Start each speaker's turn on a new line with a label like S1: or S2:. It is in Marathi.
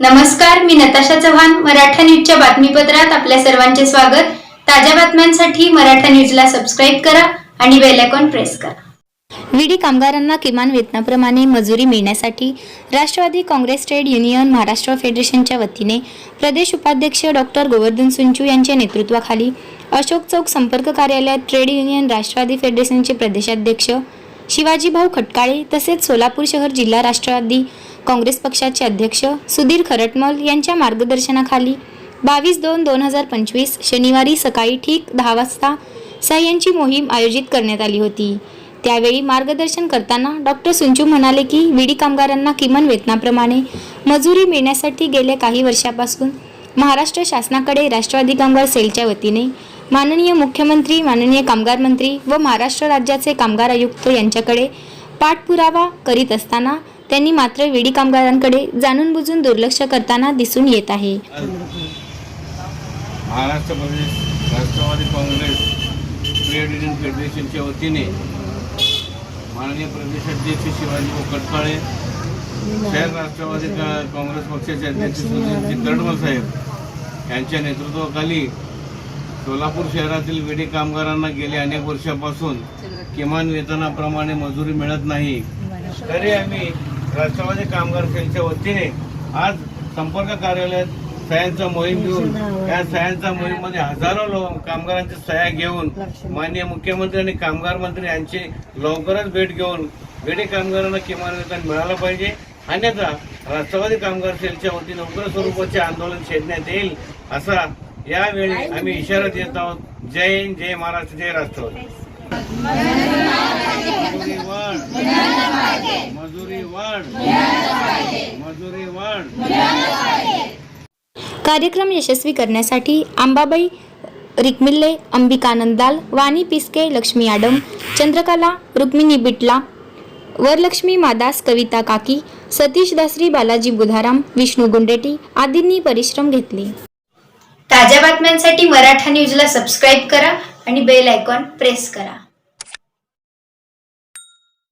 S1: नमस्कार मी नताशा चव्हाण मराठा न्यूजच्या बातमीपत्रात आपल्या सर्वांचे स्वागत. ताज्या बातम्यांसाठी मराठा न्यूजला सबस्क्राईब करा आणि बेल आयकॉन प्रेस करा.
S2: विडी कामगारांना किमान वेतनाप्रमाणे मजुरी मिळण्यासाठी राष्ट्रवादी काँग्रेस ट्रेड युनियन महाराष्ट्र फेडरेशनच्या वतीने प्रदेश उपाध्यक्ष डॉक्टर गोवर्धन सुंचू यांच्या नेतृत्वाखाली अशोक चौक संपर्क कार्यालयात ट्रेड युनियन राष्ट्रवादी फेडरेशनचे प्रदेशाध्यक्ष शिवाजीभाऊ खटकाळे तसेच सोलापूर शहर जिल्हा राष्ट्रवादी काँग्रेस पक्षाचे अध्यक्ष सुधीर खरटमल यांच्या मार्गदर्शनाखाली बावीस दोन दोन हजार पंचवीस शनिवारी सकाळी ठीक दहा वाजता सह्यांची मोहीम आयोजित करण्यात आली होती. त्यावेळी मार्गदर्शन करताना डॉक्टर सुंचू म्हणाले की विडी कामगारांना किमान वेतनाप्रमाणे मजुरी मिळण्यासाठी गेल्या काही वर्षापासून महाराष्ट्र शासनाकडे राष्ट्रवादी कामगार सेलच्या वतीने माननीय मुख्यमंत्री माननीय कामगार मंत्री व महाराष्ट्र राज्याचे कामगार आयुक्त यांच्याकडे पाठपुरावा करीत असताना त्यांनी मात्र विडी कामगारांकडे जाणून बुजून दुर्लक्ष करताना दिसून येत आहे.
S3: महाराष्ट्र प्रदेश राष्ट्रवादी काँग्रेस ट्रेड युनियन फेडरेशनच्या वतीने माननीय प्रदेशाध्यक्ष शिवाजी कटकाळे शहर राष्ट्रवादी का- काँग्रेस पक्षाचे अध्यक्ष सुधीरजी साहेब यांच्या नेतृत्वाखाली सोलापूर शहरातील विडी कामगारांना गेल्या अनेक वर्षापासून किमान वेतनाप्रमाणे मजुरी मिळत नाही. तरी आम्ही राष्ट्रवादी कामगार सेलच्या वतीने आज संपर्क कार्यालयात सह्यांचा मोहीम घेऊन या सह्यांच्या मोहीममध्ये हजारो लोक कामगारांच्या सह्या घेऊन माननीय मुख्यमंत्री आणि कामगार मंत्री यांची लवकरच भेट घेऊन वेडे कामगारांना किमान वेतन मिळालं पाहिजे. अन्यथा राष्ट्रवादी कामगार सेलच्या वतीने उग्र स्वरूपाचे आंदोलन छेडण्यात येईल असा यावेळी आम्ही इशारा देत आहोत. जय हिंद जय महाराष्ट्र जय राष्ट्रवादी मजुरी वाढ मजुरी वाढ मजुरी वाढ
S2: कार्यक्रम यशस्वी करण्यासाठी आंबाबाई रिकमिल्ले अंबिकानंदाल वाणी पिस्के लक्ष्मी आडम चंद्रकला रुक्मिणी बिटला वरलक्ष्मी मादास कविता काकी सतीश दासरी बालाजी बुधाराम विष्णू गुंडेटी आदींनी परिश्रम घेतले.
S1: ताज्या बातम्यांसाठी मराठा न्यूजला सबस्क्राईब करा आणि बेल आयकॉन प्रेस करा.